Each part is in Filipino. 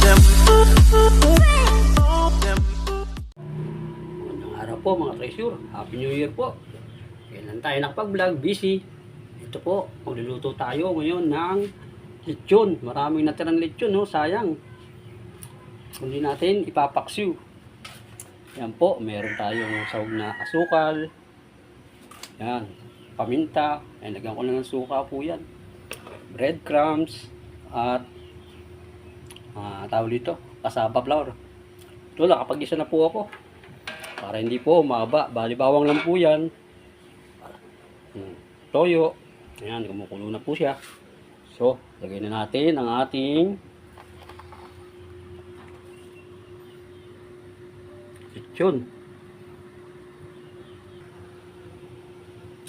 Magandang po mga treasure. Happy New Year po. Kailan tayo nakapag-vlog? Busy. Ito po, magluluto tayo ngayon ng lechon. Maraming natirang lechon, no? Sayang. Kundi natin ipapaksiw. Yan po, meron tayong sahog na asukal. Yan, paminta. Yan, lagyan ko lang ng suka po yan. Breadcrumbs. At, ah, tawag dito, kasaba flour. Ito, nakapag-isa na po ako. Para hindi po umaba. Bali bawang lang po yan. Hmm. Toyo. Ayan, kumukulo na po siya. So, lagay na natin ang ating lechon.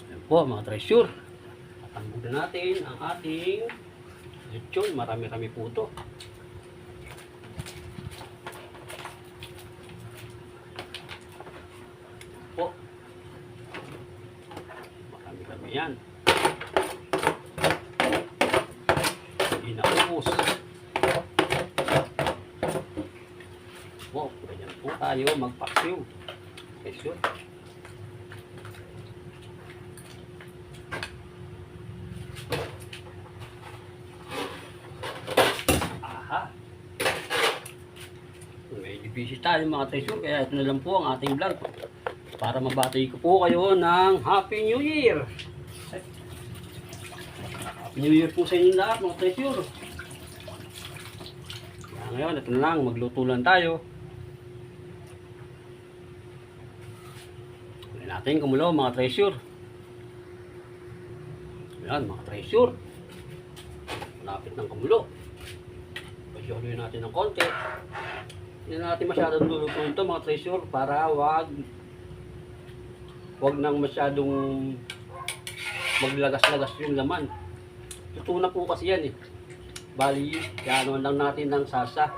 Ayan po, mga treasure. Tatanggo na natin ang ating lechon. Marami-rami po ito. po. Marami kami yan. Hindi na ubos. Po, ganyan po tayo magpaksiw. Kesyo. Aha. Medyo busy tayo mga treasure, kaya ito na lang po ang ating vlog para mabati ko po kayo ng Happy New Year. Happy New Year po sa inyo lahat mga treasure. Kaya ngayon, ito na lang, magluto lang tayo. Natin kumulo mga treasure. Ayan mga treasure. Malapit ng kumulo. Pasyoluin natin ng konti. Hindi na natin masyadong luluto ito mga treasure para wag wag nang masyadong maglagas-lagas yung laman. Luto na po kasi yan eh. Bali, gano'n lang natin ng sasa.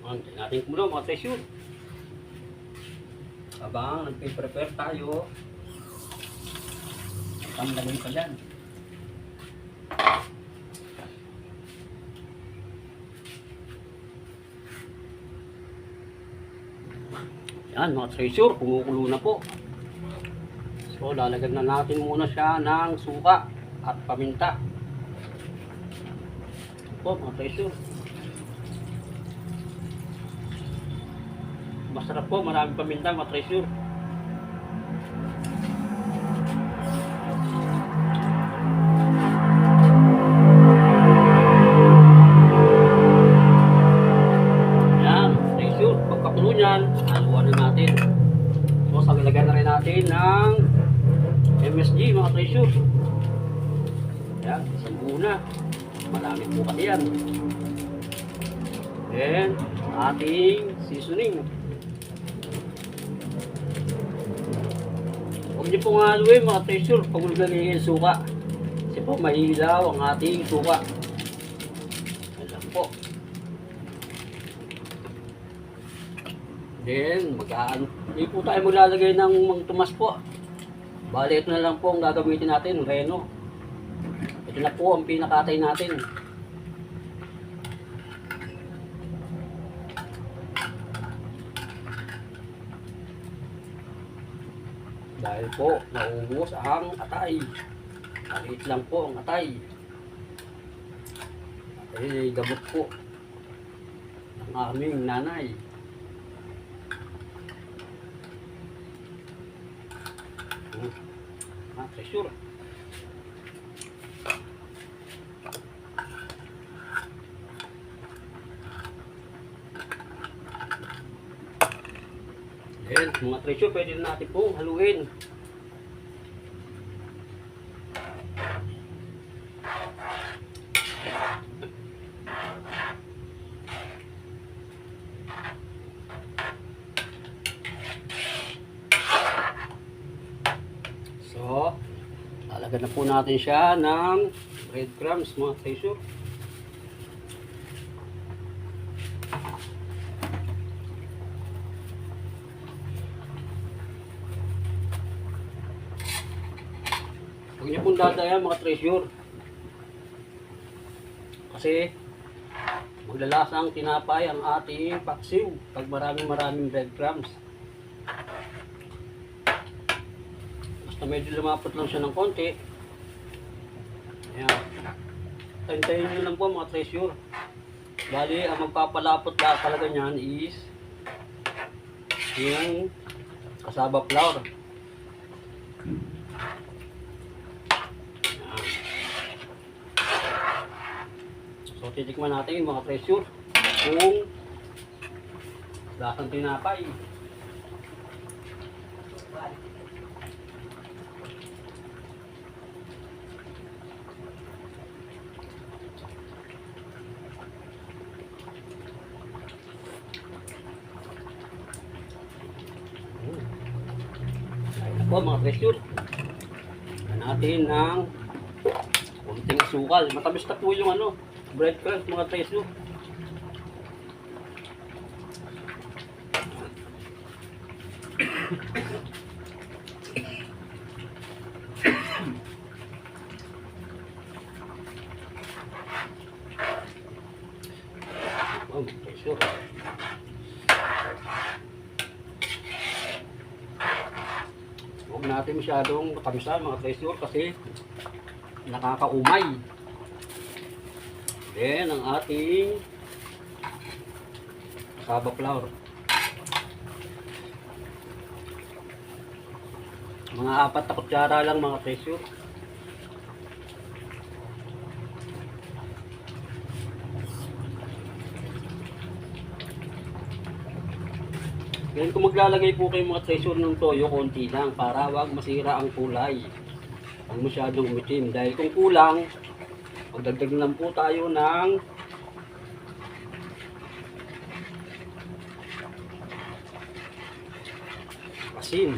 Ang natin kumulo mga treasure. Habang nagpe-prepare tayo, tamlagin pa dyan. Yan mga treasure, kumukulo na po. So lalagyan na natin muna siya ng suka at paminta. Po mga treasure. Masarap po, maraming paminta mga treasure. Yan, haluan na natin. So, sagalagyan na rin natin ng MSG, mga treasure. Yan, isang una. Marami po kasi yan. Then, ating seasoning. Huwag niyo pong haluin mga treasure pag ulgaling yung suka. Kasi po mahilaw ang ating suka. Alam po. Then, mag-ano, hindi po tayo maglalagay ng mga tumas po. Bali, ito na lang po ang gagamitin natin, reno. Ito na po ang pinakatay natin. Dahil po, naubos ang atay. Maliit lang po ang atay. Atay, gamot po ng aming nanay. Ah, treasure. Then, mga treasure, pwede na natin pong haluin. So, lalagyan na po natin siya ng breadcrumbs mga treasure. Huwag niyo pong dadayan mga treasure. Kasi Maglalasang tinapay ang ating paksiw pag maraming maraming breadcrumbs. Basta medyo lumapot lang siya ng konti. Ayan. Tayin-tayin nyo lang po mga treasure. Bali, ang magpapalapot lahat talaga niyan is yung kasaba flour. So, titikman natin yung mga treasure kung lasang tinapay. Po mga. Lagyan natin ng konting asukal. Matamis na po yung ano, breadcrumbs mga treasure. Oh, treasure. Huwag natin masyadong kamisan mga treasure kasi nakakaumay. Then, ang ating saba flour. Mga apat na kutsara lang mga treasure. Ngayon kung maglalagay po kayo mga treasure ng toyo, konti lang para wag masira ang kulay. Huwag masyadong umitim. Dahil kung kulang, magdagdag lang po tayo ng asin.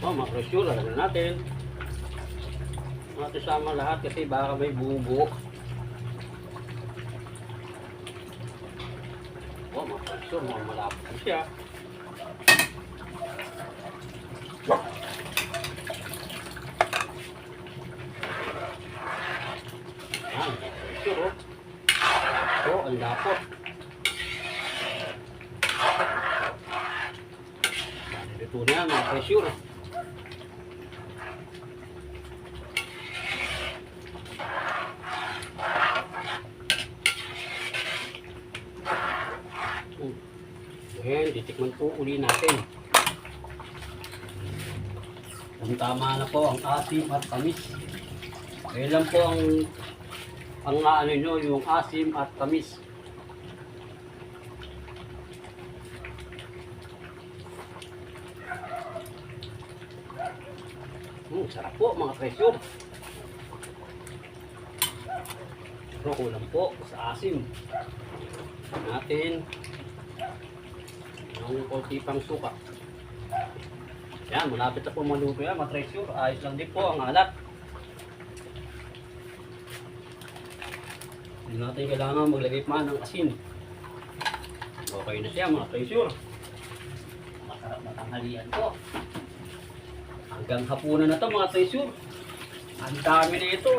Oh, mga treasure, lalagyan natin. Natin sama lahat kasi baka may bubo. Oh, mga malapot siya. Yan, oh. Oh, ang. Ito na yan, mga treasure. Ayan, titikman po uli natin. Kung tama na po ang asim at tamis. Ayan lang po ang ang ano nyo, yung asim at tamis. Hmm, sarap po mga treasure. Pero kulang po sa asim natin ang konti pang suka. Yan, malapit na po maluto yan, mga treasure. Ayos lang din po ang alat. Hindi natin kailangan maglagay pa ng asin. Okay na siya mga treasure. Masarap na tanghalian po. Hanggang hapunan na to mga treasure. Ang dami na ito.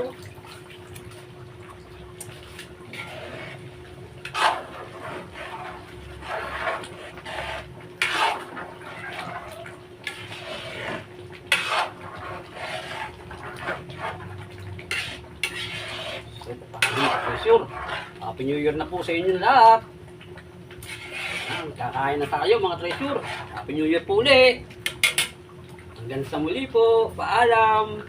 Sure. Happy New Year na po sa inyo lahat. Kakain na tayo mga treasure. Happy New Year po ulit. Hanggang sa muli po. Paalam.